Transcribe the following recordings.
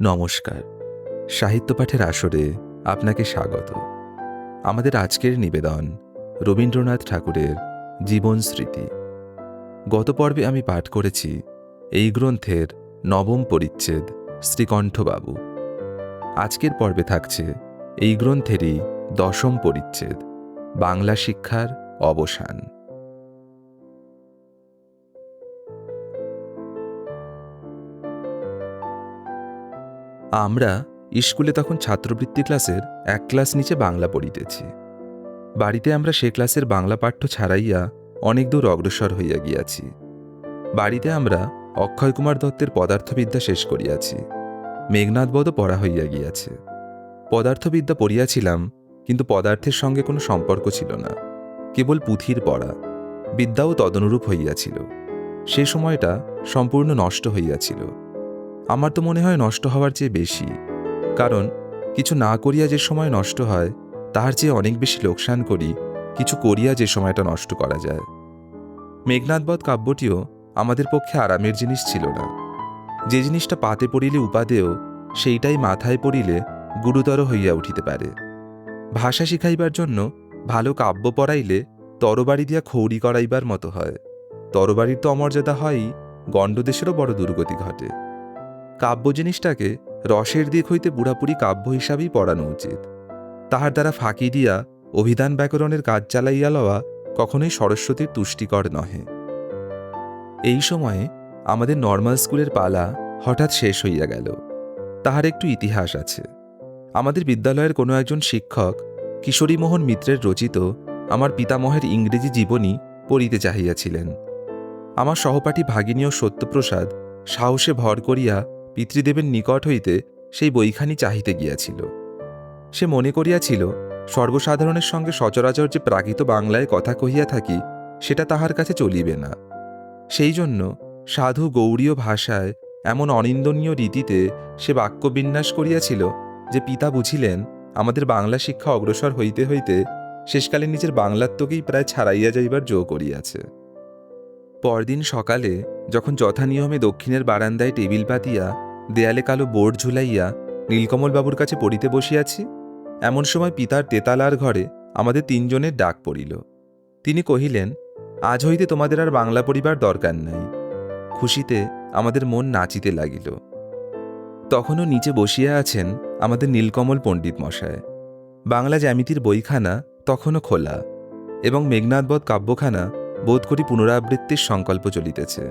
নমস্কার। সাহিত্য পাঠের আসরে আপনাকে স্বাগত। আমাদের আজকের নিবেদন রবীন্দ্রনাথ ঠাকুরের জীবন স্মৃতি। গত পর্বে আমি পাঠ করেছি এই গ্রন্থের নবম পরিচ্ছেদ, শ্রীকণ্ঠবাবু। আজকের পর্বে থাকছে এই গ্রন্থেরই দশম পরিচ্ছেদ, বাংলা শিক্ষার অবসান। আমরা স্কুলে তখন ছাত্রবৃত্তি ক্লাসের এক ক্লাস নিচে বাংলা পড়িতেছি। বাড়িতে আমরা সে ক্লাসের বাংলা পাঠ্য ছাড়াইয়া অনেক দূর অগ্রসর হইয়া গিয়াছি। বাড়িতে আমরা অক্ষয় কুমার দত্তের পদার্থবিদ্যা শেষ করিয়াছি। মেঘনাথবধও পড়া হইয়া গিয়াছে। পদার্থবিদ্যা পড়িয়াছিলাম, কিন্তু পদার্থের সঙ্গে কোনো সম্পর্ক ছিল না, কেবল পুঁথির পড়া। বিদ্যাও তদনুরূপ হইয়াছিল। সে সময়টা সম্পূর্ণ নষ্ট হইয়াছিল। আমার তো মনে হয় নষ্ট হওয়ার চেয়ে বেশি। কারণ, কিছু না করিয়া যে সময় নষ্ট হয়, তাহার চেয়ে অনেক বেশি লোকসান করি, কিছু করিয়া যে সময়টা নষ্ট করা যায়। মেঘনাথবধ কাব্যটিও আমাদের পক্ষে আরামের জিনিস ছিল না। যে জিনিসটা পাতে পড়িলে উপাদেয়, সেইটাই মাথায় পড়িলে গুরুতর হইয়া উঠিতে পারে। ভাষা শিখাইবার জন্য ভালো কাব্য পড়াইলে তরবারি দিয়া খৌরি করাইবার মতো হয়। তরবারির তো অমর্যাদা হয়ই, গণ্ডদেশেরও বড় দুর্গতি ঘটে। কাব্য জিনিসটাকে রসের দিক হইতে পুরাপুরি কাব্য হিসাবেই পড়ানো উচিত। তাহার দ্বারা ফাঁকি দিয়া অভিধান ব্যাকরণের কাজ চালাইয়া লওয়া কখনোই সরস্বতীর তুষ্টিকর নহে। এই সময়ে আমাদের নর্মাল স্কুলের পালা হঠাৎ শেষ হইয়া গেল। তাহার একটু ইতিহাস আছে। আমাদের বিদ্যালয়ের কোনো একজন শিক্ষক কিশোরীমোহন মিত্রের রচিত আমার পিতামহের ইংরেজি জীবনী পড়িতে চাহিয়াছিলেন। আমার সহপাঠী ভাগিনী ও সত্যপ্রসাদ সাহসে ভর করিয়া পিতৃদেবের নিকট হইতে সেই বইখানি চাহিতে গিয়াছিল। সে মনে করিয়াছিল, সর্বসাধারণের সঙ্গে সচরাচর যে প্রাকৃত বাংলায় কথা কহিয়া থাকি, সেটা তাহার কাছে চলিবে না। সেই জন্য সাধু গৌরীয় ভাষায় এমন অনিন্দনীয় রীতিতে সে বাক্যবিন্যাস করিয়াছিল যে পিতা বুঝিলেন, আমাদের বাংলা শিক্ষা অগ্রসর হইতে হইতে শেষকালে নিজের বাংলাত্মকেই প্রায় ছাড়াইয়া যাইবার জো করিয়াছে। পরদিন সকালে যখন যথানিয়মে দক্ষিণের বারান্দায় টেবিল পাতিয়া দেয়ালে কালো বোর্ড ঝুলাইয়া নীলকমলবাবুর কাছে পড়িতে বসিয়াছি। এমন সময় পিতার তেতালার ঘরে আমাদের তিনজনের ডাক পড়িল। তিনি কহিলেন, আজ হইতে তোমাদের আর বাংলা পড়িবার দরকার নাই। খুশিতে আমাদের মন নাচিতে লাগিল। তখনও নিচে বসিয়া আছেন আমাদের নীলকমল পণ্ডিত মশায়। বাংলা জ্যামিতির বইখানা তখনও খোলা এবং মেঘনাথবধ কাব্যখানা বোধ করি পুনরাবৃত্তির সংকল্প চলিতেছে।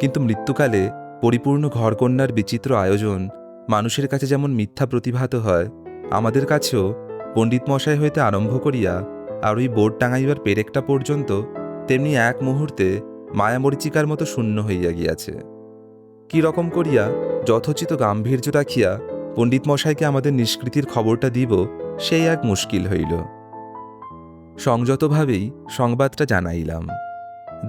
কিন্তু মৃত্যুকালে পরিপূর্ণ ঘরকন্যার বিচিত্র আয়োজন মানুষের কাছে যেমন মিথ্যা প্রতিভাত হয়, আমাদের কাছেও পণ্ডিত মশাই হইতে আরম্ভ করিয়া আর ওই বোর্ড টাঙাইবার পেরেকটা পর্যন্ত তেমনি এক মুহূর্তে মায়ামরিচিকার মতো শূন্য হইয়া গিয়াছে। কি রকম করিয়া যথোচিত গাম্ভীর্য রাখিয়া পণ্ডিত মশাইকে আমাদের নিষ্কৃতির খবরটা দিব, সেই এক মুশকিল হইল। সংযতভাবেই সংবাদটা জানাইলাম।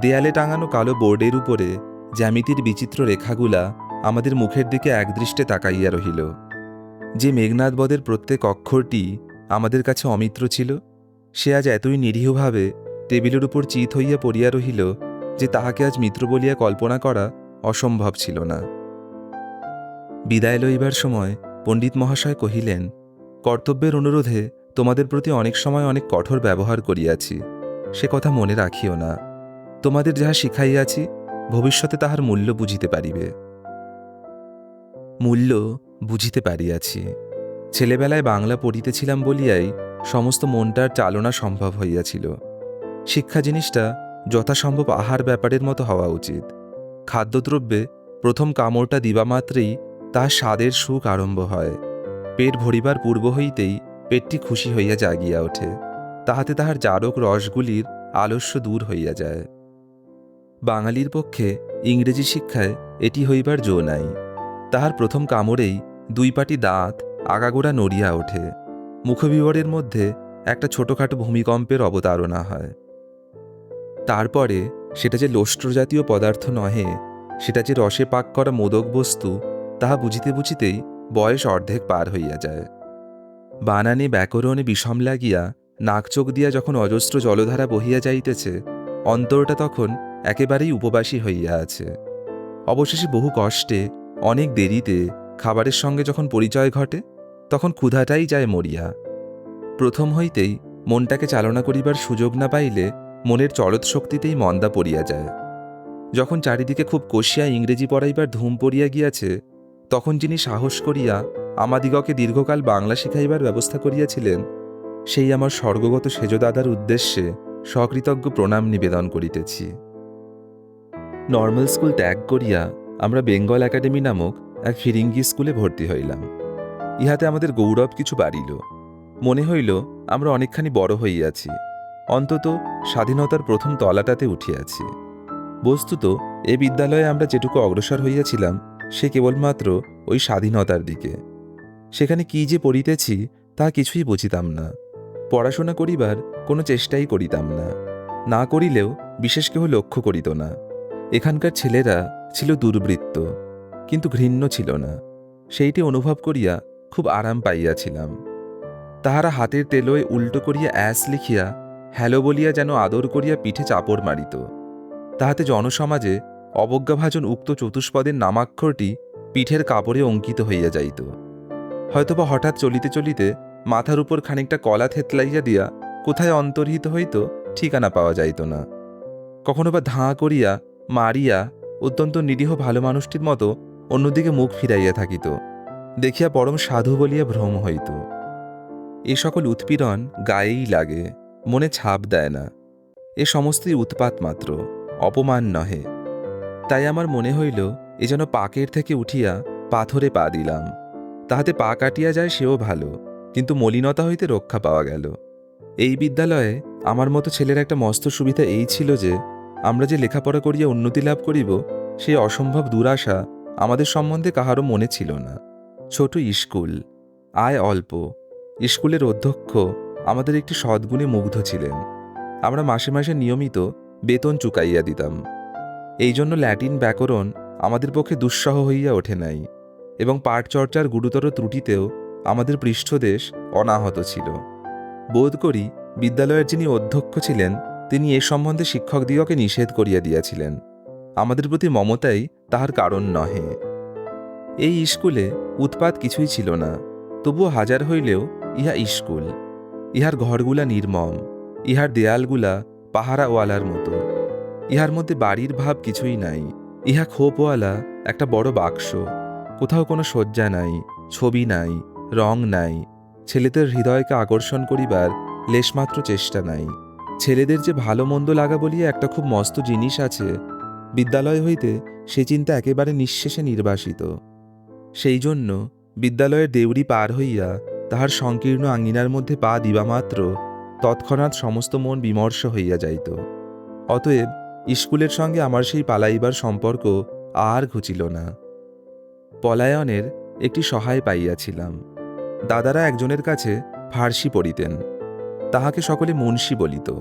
দেয়ালে টাঙানো কালো বোর্ডের উপরে জ্যামিতির বিচিত্র রেখাগুলা আমাদের মুখের দিকে একদৃষ্টে তাকাইয়া রহিল। যে মেঘনাথবদের প্রত্যেক অক্ষরটি আমাদের কাছে অমিত্র ছিল, সে আজ এতই নিরীহভাবে টেবিলের উপর চিত হইয়া পড়িয়া রহিল যে তাহাকে আজ মিত্র বলিয়া কল্পনা করা অসম্ভব ছিল না। বিদায় লইবার সময় পণ্ডিত মহাশয় কহিলেন, কর্তব্যের অনুরোধে তোমাদের প্রতি অনেক সময় অনেক কঠোর ব্যবহার করিয়াছি, সে কথা মনে রাখিও না। তোমাদের যাহা শিখাইয়াছি ভবিষ্যতে তাহার মূল্য বুঝিতে পারিবে। মূল্য বুঝিতে পারিয়াছি। ছেলেবেলায় বাংলা পড়িতেছিলাম বলিয়াই সমস্ত মনটার চালনা সম্ভব হইয়াছিল। শিক্ষা জিনিসটা যথাসম্ভব আহার ব্যাপারের মতো হওয়া উচিত। খাদ্যদ্রব্যে প্রথম কামড়টা দিবামাত্রেই তাহার স্বাদের সুখ আরম্ভ হয়। পেট ভরিবার পূর্ব হইতেই পেটটি খুশি হইয়া জাগিয়া ওঠে। তাহাতে তাহার জারক রসগুলির আলস্য দূর হইয়া যায়। বাঙালির পক্ষে ইংরেজি শিক্ষায় এটি হইবার জো নাই। তাহার প্রথম কামড়েই দুই পাটি দাঁত, আগাগোড়া নড়িয়া ওঠে। মুখবিবরের মধ্যে একটা ছোটখাটো ভূমিকম্পের অবতারণা হয়। তারপরে সেটা যে লোষ্ট্রজাতীয় পদার্থ নহে, সেটা যে রসে পাক করা মোদক বস্তু, তাহা বুঝিতে বুঝিতেই বয়স অর্ধেক পার হইয়া যায়। বানানে ব্যাকরণে বিষম লাগিয়া নাকচোখ দিয়া যখন অজস্র জলধারা বহিয়া যাইতেছে, অন্তরটা তখন একেবারেই উপবাসী হইয়া আছে। অবশেষে বহু কষ্টে, অনেক দেরিতে খাবারের সঙ্গে যখন পরিচয় ঘটে, তখন ক্ষুধাটাই যায় মরিয়া। প্রথম হইতেই মনটাকে চালনা করিবার সুযোগ না পাইলে মনের চরৎ শক্তিতেই মন্দা পড়িয়া যায়। যখন চারিদিকে খুব কষিয়া ইংরেজি পড়াইবার ধুম পড়িয়া গিয়াছে, তখন যিনি সাহস করিয়া আমাদিগকে দীর্ঘকাল বাংলা শিখাইবার ব্যবস্থা করিয়াছিলেন, সেই আমার স্বর্গগত সেজদাদার উদ্দেশ্যে সকৃতজ্ঞ প্রণাম নিবেদন করিতেছি। নর্মাল স্কুল ত্যাগ করিয়া আমরা বেঙ্গল একাডেমি নামক এক ফিরিঙ্গি স্কুলে ভর্তি হইলাম। ইহাতে আমাদের গৌরব কিছু বাড়িল। মনে হইল আমরা অনেকখানি বড় হইয়াছি। অন্তত স্বাধীনতার প্রথম তলাটাতে উঠিয়াছি। বস্তুত এ বিদ্যালয়ে আমরা যেটুকু অগ্রসর হইয়াছিলাম, সে কেবলমাত্র ওই স্বাধীনতার দিকে। সেখানে কি যে পড়িতেছি, তা কিছুই বুঝিতাম না। পড়াশোনা করিবার কোনো চেষ্টাই করিতাম না। না করিলেও বিশেষ কেহ লক্ষ্য করিত না। এখানকার ছেলেরা ছিল দুর্বৃত্ত, কিন্তু ঘৃণ্য ছিল না। সেইটি অনুভব করিয়া খুব আরাম পাইয়াছিলাম। তাহারা হাতের তেলোয় উল্টো করিয়া অ্যাস লিখিয়া, হ্যালো বলিয়া যেন আদর করিয়া পিঠে চাপড় মারিত। তাহাতে জনসমাজে অবজ্ঞাভাজন উক্ত চতুষ্পদের নামাক্ষরটি পিঠের কাপড়ে অঙ্কিত হইয়া যাইত। হয়তোবা হঠাৎ চলিতে চলিতে মাথার উপর খানিকটা কলা থেতলাইয়া দিয়া কোথায় অন্তর্হিত হইত ঠিকানা পাওয়া যাইত না। কখনো বা ধাঁ করিয়া মারিয়া অত্যন্ত নিরীহ ভালো মানুষটির মতো অন্যদিকে মুখ ফিরাইয়া থাকিত, দেখিয়া পরম সাধু বলিয়া ভ্রম হইত। এ সকল উৎপীড়ন গায়েই লাগে, মনে ছাপ দেয় না। এ সমস্তই উৎপাত মাত্র, অপমান নহে। তাই আমার মনে হইল, এ যেন পাকের থেকে উঠিয়া পাথরে পা দিলাম। তাহাতে পা কাটিয়া যায় সেও ভালো, কিন্তু মলিনতা হইতে রক্ষা পাওয়া গেল। এই বিদ্যালয়ে আমার মতো ছেলের একটা মস্ত সুবিধা এই ছিল যে আমরা যে লেখাপড়া করিয়া উন্নতি লাভ করিব সেই অসম্ভব দুরাশা আমাদের সম্বন্ধে কাহারও মনে ছিল না। ছোট স্কুল আয় অল্প স্কুলের অধ্যক্ষ আমাদের একটি সদ্গুণে মুগ্ধ ছিলেন। আমরা মাসে মাসে নিয়মিত বেতন চুকাইয়া দিতাম। এই জন্য ল্যাটিন ব্যাকরণ আমাদের পক্ষে দুঃসহ হইয়া ওঠে নাই এবং পাঠচর্চার গুরুতর ত্রুটিতেও আমাদের পৃষ্ঠদেশ অনাহত ছিল। বোধ করি বিদ্যালয়ের যিনি অধ্যক্ষ ছিলেন তিনি এ সম্বন্ধে শিক্ষকদিগকে নিষেধ করিয়া দিয়াছিলেন। আমাদের প্রতি মমতাই তাহার কারণ নহে। এই স্কুলে উৎপাত কিছুই ছিল না, তবুও হাজার হইলেও ইহা স্কুল ইহার ঘরগুলা নির্মম, ইহার দেয়ালগুলা পাহারাওয়ালার মতো। ইহার মধ্যে বাড়ির ভাব কিছুই নাই, ইহা খোপওয়ালা একটা বড় বাক্স। কোথাও কোনো শয্যা নাই, ছবি নাই, রং নাই, ছেলেদের হৃদয়কে আকর্ষণ করিবার লেশমাত্র চেষ্টা নাই। ছেলেদের যে ভালো মন্দ লাগা বলিয়া একটা খুব মস্ত জিনিস আছে, বিদ্যালয় হইতে সে চিন্তা একেবারে নিঃশেষে নির্বাসিত। সেই জন্য বিদ্যালয়ের দেউড়ি পার হইয়া তাহার সংকীর্ণ আঙ্গিনার মধ্যে পা দিবামাত্র তৎক্ষণাৎ সমস্ত মন বিমর্ষ হইয়া যাইত। অতএব স্কুলের সঙ্গে আমার সেই পালাইবার সম্পর্ক আর ঘুচিল না। পলায়নের একটি সহায় পাইয়াছিলাম। দাদারা একজনের কাছে ফার্সি পড়িতেন। তাহাকে সকলে মুন্সি বলিত।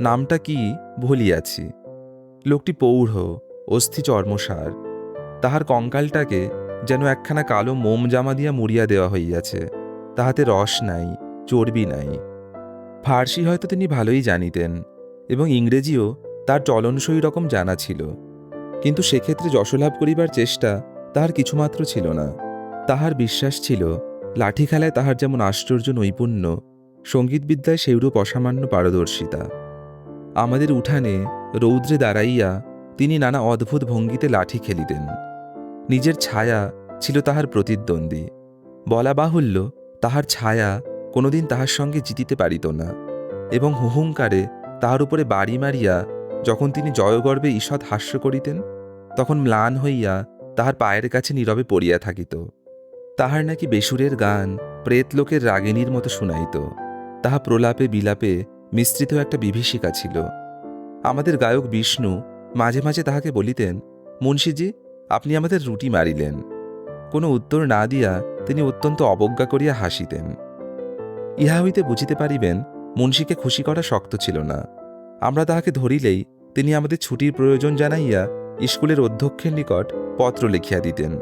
নামটা কি ভুলিয়াছি। লোকটি পৌঢ়, অস্থি চর্মসার। তাহার কঙ্কালটাকে যেন একখানা কালো মোম জামা দিয়া মুড়িয়া দেওয়া হইয়াছে। তাহাতে রস নাই, চর্বি নাই। ফার্সি হয়তো তিনি ভালোই জানিতেন এবং ইংরেজিও তার চলনসই রকম জানা ছিল। কিন্তু সেক্ষেত্রে যশলাভ করিবার চেষ্টা তাহার কিছুমাত্র ছিল না। তাহার বিশ্বাস ছিল, লাঠি খেলায় তাহার যেমন আশ্চর্য নৈপুণ্য সঙ্গীতবিদ্যায় সেইরূপ অসামান্য পারদর্শিতা। আমাদের উঠানে রৌদ্রে দাঁড়াইয়া তিনি নানা অদ্ভুত ভঙ্গিতে লাঠি খেলিতেন। নিজের ছায়া ছিল তাহার প্রতিদ্বন্দ্বী। বলা বাহুল্য, তাহার ছায়া কোনোদিন তাহার সঙ্গে জিতিতে পারিত না এবং হুহুঙ্কারে তাহার উপরে বাড়ি মারিয়া যখন তিনি জয়গর্বে ঈষৎ হাস্য করিতেন, তখন ম্লান হইয়া তাহার পায়ের কাছে নীরবে পড়িয়া থাকিত। তাহার নাকি বেসুরের গান, প্রেতলোকের রাগিনীর মতো শুনাইত। তাহা প্রলাপে বিলাপে মিশ্রিত একটা বিভীষিকা ছিল। আমাদের গায়ক বিষ্ণু মাঝে মাঝে তাহাকে বলিতেন, মুন্সিজি, আপনি আমাদের রুটি মারিলেন। কোনো উত্তর না দিয়া তিনি অত্যন্ত অবজ্ঞা করিয়া হাসিতেন। ইহা হইতে বুঝিতে পারিবেন, মুন্সিকে খুশি করা শক্ত ছিল না। আমরা তাহাকে ধরিলেই তিনি আমাদের ছুটির প্রয়োজন জানাইয়া স্কুলের অধ্যক্ষের নিকট পত্র লিখিয়া দিতেন।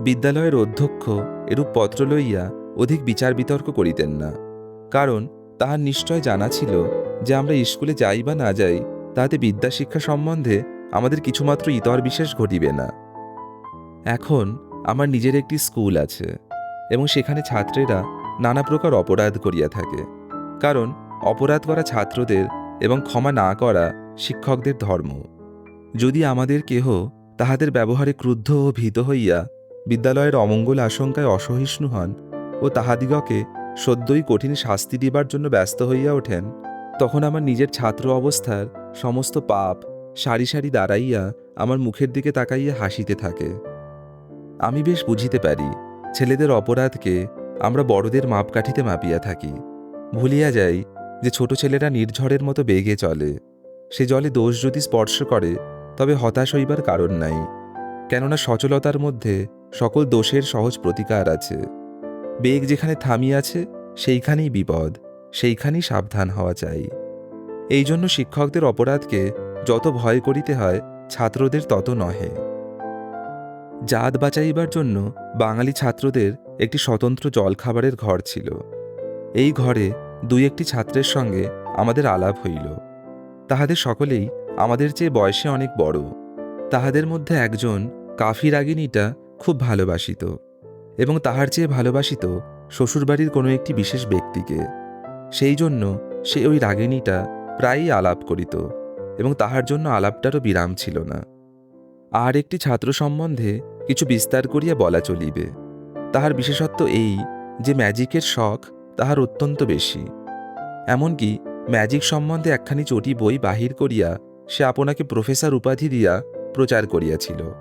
বিদ্যালয়ের অধ্যক্ষ এরূপ পত্র লইয়া অধিক বিচার বিতর্ক করিতেন না। কারণ তাহার নিশ্চয় জানা ছিল যে আমরা স্কুলে যাই বা না যাই, তাহাতে বিদ্যাশিক্ষা সম্বন্ধে আমাদের কিছুমাত্র ইতর বিশেষ ঘটিবে না। এখন আমার নিজের একটি স্কুল আছে এবং সেখানে ছাত্রেরা নানা প্রকার অপরাধ করিয়া থাকে। কারণ অপরাধ করা ছাত্রদের এবং ক্ষমা না করা শিক্ষকদের ধর্ম। যদি আমাদের কেহ তাহাদের ব্যবহারে ক্রুদ্ধ ও ভীত হইয়া বিদ্যালয়ের অমঙ্গল আশঙ্কায় অসহিষ্ণু হন ও তাহাদিগকে সদ্যই কঠিন শাস্তি দিবার জন্য ব্যস্ত হইয়া ওঠেন, তখন আমার নিজের ছাত্র অবস্থার সমস্ত পাপ সারি সারি দাঁড়াইয়া আমার মুখের দিকে তাকাইয়া হাসিতে থাকে। আমি বেশ বুঝিতে পারি, ছেলেদের অপরাধকে আমরা বড়দের মাপকাঠিতে মাপিয়া থাকি। ভুলিয়া যাই যে ছোট ছেলেরা নির্ঝরের মতো বেগে চলে। সে জলে দোষ যদি স্পর্শ করে, তবে হতাশ হইবার কারণ নাই। কেননা সচলতার মধ্যে সকল দোষের সহজ প্রতিকার আছে। বেগ যেখানে থামিয়াছে সেইখানেই বিপদ, সেইখানেই সাবধান হওয়া চাই। এই জন্য শিক্ষকদের অপরাধকে যত ভয় করিতে হয়, ছাত্রদের তত নহে। জাত বাঁচাইবার জন্য বাঙালি ছাত্রদের একটি স্বতন্ত্র জলখাবারের ঘর ছিল। এই ঘরে দুই একটি ছাত্রের সঙ্গে আমাদের আলাপ হইল। তাহাদের সকলেই আমাদের চেয়ে বয়সে অনেক বড়। তাহাদের মধ্যে একজন কাফি রাগিনীটা খুব ভালোবাসিত। এবং তাহার চেয়ে ভালোবাসিত শ্বশুরবাড়ির কোনো একটি বিশেষ ব্যক্তিকে। সেই জন্য সে ওই রাগিনীটা প্রায়ই আলাপ করিত এবং তাহার জন্য আলাপটারও বিরাম ছিল না। আর একটি ছাত্র সম্বন্ধে কিছু বিস্তার করিয়া বলা চলিবে। তাহার বিশেষত্ব এই যে ম্যাজিকের শখ তাহার অত্যন্ত বেশি। এমনকি ম্যাজিক সম্বন্ধে একখানি চটি বই বাহির করিয়া সে আপনাকে প্রফেসর উপাধি দিয়া প্রচার করিয়াছিল।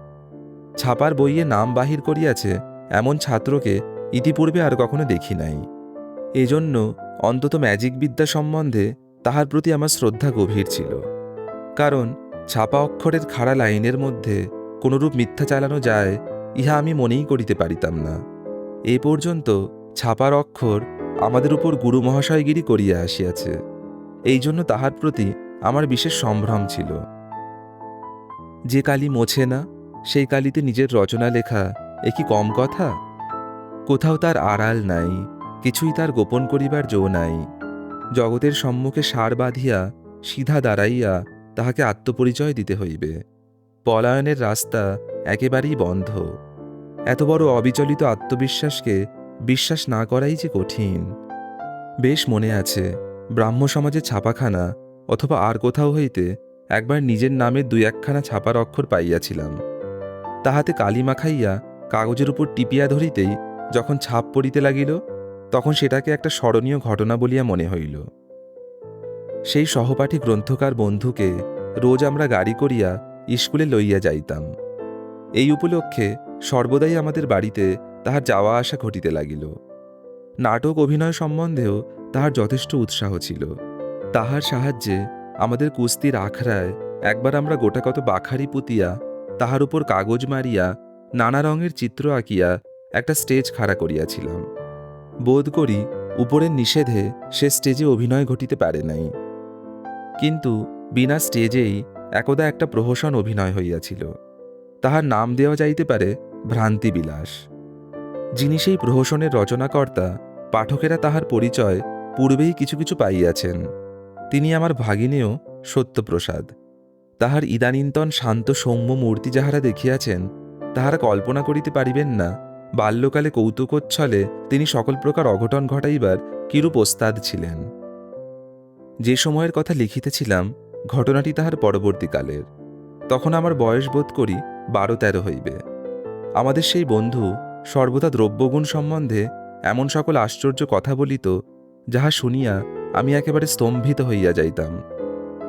ছাপার বইয়ে নাম বাহির করিয়াছে এমন ছাত্রকে ইতিপূর্বে আর কখনো দেখি নাই। এজন্য অন্তত ম্যাজিক বিদ্যা সম্বন্ধে তাহার প্রতি আমার শ্রদ্ধা গভীর ছিল। কারণ ছাপা অক্ষরের খাড়া লাইনের মধ্যে কোনরূপ মিথ্যা চালানো যায়, ইহা আমি মনেই করিতে পারিতাম না। এ পর্যন্ত ছাপার অক্ষর আমাদের উপর গুরু মহাশয়গিরি করিয়া আসিয়াছে। এই জন্য তাহার প্রতি আমার বিশেষ সম্ভ্রম ছিল। যে কালি মোছে না, সেই কালিতে নিজের রচনা লেখা এ কি কম কথা? কোথাও তার আড়াল নাই, কিছুই তার গোপন করিবার জো নাই। জগতের সম্মুখে সার বাঁধিয়া, সিধা দাঁড়াইয়া তাহাকে আত্মপরিচয় দিতে হইবে। পলায়নের রাস্তা একেবারেই বন্ধ। এত বড় অবিচলিত আত্মবিশ্বাসকে বিশ্বাস না করাই যে কঠিন। বেশ মনে আছে ব্রাহ্ম সমাজের ছাপাখানা অথবা আর কোথাও হইতে একবার নিজের নামে দুই একখানা ছাপার অক্ষর পাইয়াছিলাম। তাহাতে কালি মাখাইয়া কাগজের উপর টিপিয়া ধরিতেই যখন ছাপ পড়িতে লাগিল, তখন সেটাকে একটা স্মরণীয় ঘটনা বলিয়া মনে হইল। সেই সহপাঠী গ্রন্থকার বন্ধুকে রোজ আমরা গাড়ি করিয়া স্কুলে লইয়া যাইতাম। এই উপলক্ষে সর্বদাই আমাদের বাড়িতে তাহার যাওয়া আসা ঘটিতে লাগিল। নাটক অভিনয় সম্বন্ধেও তাহার যথেষ্ট উৎসাহ ছিল। তাহার সাহায্যে আমাদের কুস্তির আখড়ায় একবার আমরা গোটাকত বাখারি পুতিয়া তাহার উপর কাগজ মারিয়া নানা রঙের চিত্র আঁকিয়া একটা স্টেজ খাড়া করিয়াছিলাম। বোধ করি উপরের নিষেধে সে স্টেজে অভিনয় ঘটিতে পারে নাই। কিন্তু বিনা স্টেজেই একদা একটা প্রহসন অভিনয় হইয়াছিল। তাহার নাম দেওয়া যাইতে পারে ভ্রান্তিবিলাস। যিনি সেই প্রহসনের রচনাকর্তা, পাঠকেরা তাহার পরিচয় পূর্বেই কিছু কিছু পাইয়াছেন। তিনি আমার ভাগিনেও সত্যপ্রসাদ। তাহার ইদানীন্তন শান্ত সৌম্য মূর্তি যাহারা দেখিয়াছেন তাহারা কল্পনা করিতে পারিবেন না। বাল্যকালে কৌতুকোচ্ছলে তিনি সকল প্রকার অঘটন ঘটাইবার কিরূপ ওস্তাদ ছিলেন। যে সময়ের কথা লিখিতেছিলাম, ঘটনাটি তাহার পরবর্তীকালের। তখন আমার বয়স বোধ করি বারো তেরো হইবে। আমাদের সেই বন্ধু সর্বদা দ্রব্যগুণ সম্বন্ধে এমন সকল আশ্চর্য কথা বলিত, যাহা শুনিয়া আমি একেবারে স্তম্ভিত হইয়া যাইতাম।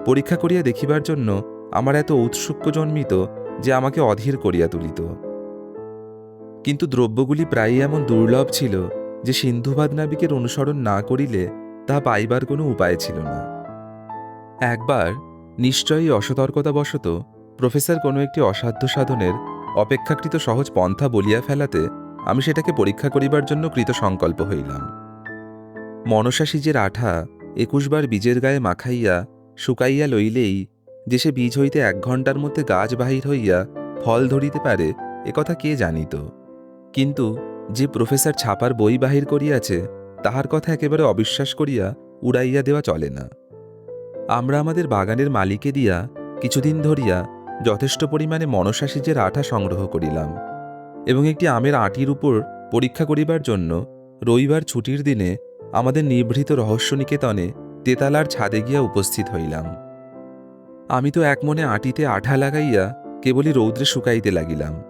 পরীক্ষা করিয়া দেখিবার জন্য আমার এত ঔৎসুক্য জন্মিত যে আমাকে অধীর করিয়া তুলিত। কিন্তু দ্রব্যগুলি প্রায়ই এমন দুর্লভ ছিল যে সিন্ধুবাদ নাবিকের অনুসরণ না করিলে তা পাইবার কোনো উপায় ছিল না। একবার নিশ্চয়ই অসতর্কতাবশত প্রফেসর কোনো একটি অসাধ্য সাধনের অপেক্ষাকৃত সহজ পন্থা বলিয়া ফেলাতে আমি সেটাকে পরীক্ষা করিবার জন্য কৃত সংকল্প হইলাম। মনসা সিজের আঠা একুশবার বীজের গায়ে মাখাইয়া শুকাইয়া লইলেই যে সে বীজ হইতে এক ঘণ্টার মধ্যে গাছ বাহির হইয়া ফল ধরিতে পারে একথা কে জানিত? কিন্তু যে প্রফেসর ছাপার বই বাহির করিয়াছে, তাহার কথা একেবারে অবিশ্বাস করিয়া উড়াইয়া দেওয়া চলে না। আমরা আমাদের বাগানের মালিকে দিয়া কিছুদিন ধরিয়া যথেষ্ট পরিমাণে মনসা সিজের আঠা সংগ্রহ করিলাম এবং একটি আমের আটির উপর পরীক্ষা করিবার জন্য রবিবার ছুটির দিনে আমাদের নিভৃত রহস্য নিকেতনে তেতালার ছাদে গিয়া উপস্থিত হইলাম। আমি তো এক মনে আটিতে আঠা লাগাইয়া কেবলই রৌদ্রে শুকাইতে লাগিলাম।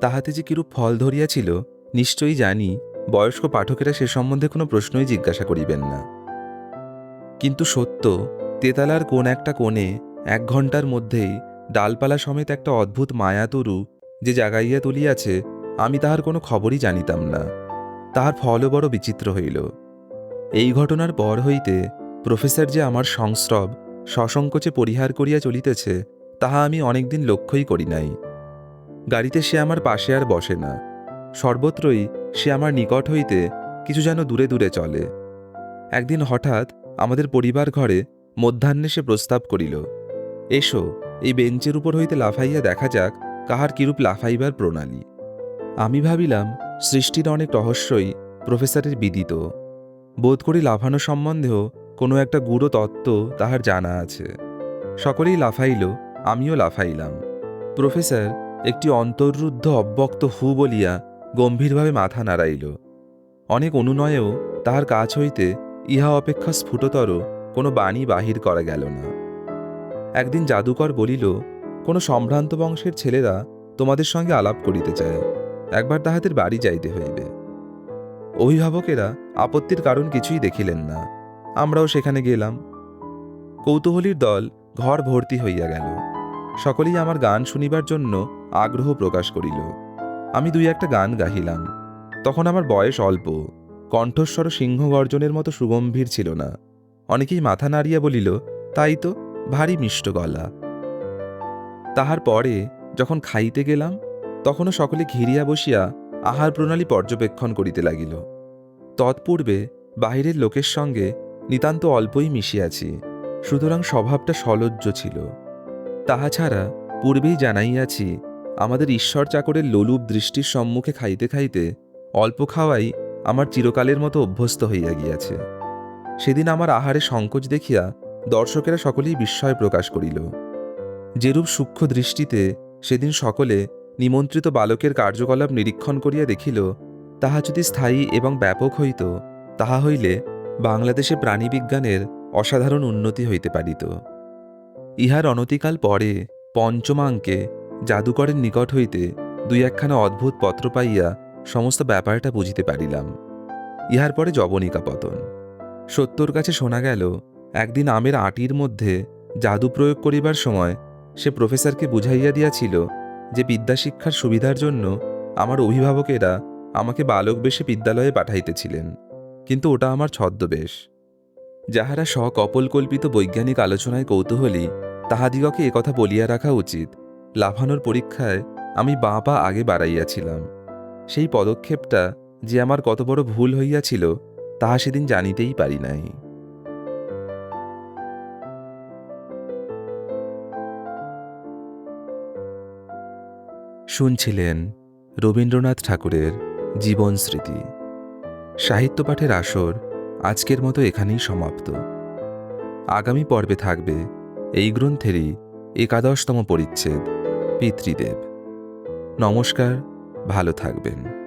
তাহাতে যে কিরূপ ফল ধরিয়াছিল, নিশ্চয়ই জানি বয়স্ক পাঠকেরা সে সম্বন্ধে কোনো প্রশ্নই জিজ্ঞাসা করিবেন না। কিন্তু সত্য, তেতালার কোন একটা কোণে এক ঘণ্টার মধ্যেই ডালপালা সমেত একটা অদ্ভুত মায়াতরু যে জাগাইয়া তুলিয়াছে, আমি তাহার কোনো খবরই জানিতাম না। তাহার ফলও বড় বিচিত্র হইল। এই ঘটনার পর হইতে প্রফেসর যে আমার সংস্রব সসংকোচে পরিহার করিয়া চলিতেছে, তাহা আমি অনেকদিন লক্ষ্যই করি নাই। গাড়িতে সে আমার পাশে আর বসে না। সর্বত্রই সে আমার নিকট হইতে কিছু যেন দূরে দূরে চলে। একদিন হঠাৎ আমাদের পরিবার ঘরে মধ্যাহ্নে সে প্রস্তাব করিল, এসো, এই বেঞ্চের উপর হইতে লাফাইয়া দেখা যাক কাহার কিরূপ লাফাইবার প্রণালী। আমি ভাবিলাম, সৃষ্টির অনেক রহস্যই প্রফেসরের বিদিত। বোধ করি লাফানো সম্বন্ধেও কোনো একটা গূঢ় তত্ত্ব তাহার জানা আছে। সকলেই লাফাইল, আমিও লাফাইলাম। প্রফেসর একটি অন্তর্রুদ্ধ অব্যক্ত হু বলিয়া গম্ভীরভাবে মাথা নাড়াইল। অনেক অনুনয়েও তাহার কাছ হইতে ইহা অপেক্ষা স্ফুটতর কোনো বাণী বাহির করা গেল না। একদিন জাদুকর বলিল, কোনো সম্ভ্রান্ত বংশের ছেলেরা তোমাদের সঙ্গে আলাপ করিতে চায়। একবার তাহাদের বাড়ি যাইতে হইবে। অভিভাবকেরা আপত্তির কারণ কিছুই দেখিলেন না। আমরাও সেখানে গেলাম। কৌতূহলীর দল ঘর ভর্তি হইয়া গেল। সকলেই আমার গান শুনিবার জন্য আগ্রহ প্রকাশ করিল। আমি দুই একটা গান গাহিলাম। তখন আমার বয়স অল্প। কণ্ঠস্বর সিংহ গর্জনের মতো সুগম্ভীর ছিল না। অনেকেই মাথা নাড়িয়া বলিল, তাই তো, ভারী মিষ্ট গলা। তাহার পরে যখন খাইতে গেলাম, তখনও সকলে ঘিরিয়া বসিয়া আহার প্রণালী পর্যবেক্ষণ করিতে লাগিল। তৎপূর্বে বাহিরের লোকের সঙ্গে নিতান্ত অল্পই মিশিয়াছি, সুতরাং স্বভাবটা সলজ্জ ছিল। তাহা ছাড়া পূর্বেই জানাইয়াছি, আমাদের ঈশ্বর চাকরের লোলুপ দৃষ্টির সম্মুখে খাইতে খাইতে অল্প খাওয়াই আমার চিরকালের মতো অভ্যস্ত হইয়া গিয়াছে। সেদিন আমার আহারে সংকোচ দেখিয়া দর্শকেরা সকলেই বিস্ময় প্রকাশ করিল। যেরূপ সূক্ষ্ম দৃষ্টিতে সেদিন সকলে নিমন্ত্রিত বালকের কার্যকলাপ নিরীক্ষণ করিয়া দেখিল, তাহা যদি স্থায়ী এবং ব্যাপক হইত, তাহা হইলে বাংলাদেশে প্রাণীবিজ্ঞানের অসাধারণ উন্নতি হইতে পারিত। ইহার অনতিকাল পরে পঞ্চমাঙ্কে জাদুকরের নিকট হইতে দুই একখানা অদ্ভুত পত্র পাইয়া সমস্ত ব্যাপারটা বুঝিতে পারিলাম। ইহার পরে জবনিকা পতন। সত্যর কাছে শোনা গেল, একদিন আমের আটির মধ্যে জাদু প্রয়োগ করিবার সময় সে প্রফেসরকে বুঝাইয়া দিয়াছিল যে বিদ্যাশিক্ষার সুবিধার জন্য আমার অভিভাবকেরা আমাকে বালক বেশে বিদ্যালয়ে পাঠাইতেছিলেন। কিন্তু ওটা আমার ছদ্মবেশ। যাহারা স্বকপলকল্পিত বৈজ্ঞানিক আলোচনায় কৌতূহলী, তাহাদিগকে একথা বলিয়া রাখা উচিত। লাফানোর পরীক্ষায় আমি বাঁ পা আগে বাড়াইয়াছিলাম। সেই পদক্ষেপটা যে আমার কত বড় ভুল হইয়াছিল, তাহা সেদিন জানিতেই পারি নাই। শুনছিলেন রবীন্দ্রনাথ ঠাকুরের জীবন স্মৃতি। সাহিত্য পাঠের আসর আজকের মতো এখানেই সমাপ্ত। আগামী পর্বে থাকবে এই গ্রন্থেরই একাদশতম পরিচ্ছেদ, পিতৃদেব। নমস্কার, ভালো থাকবেন।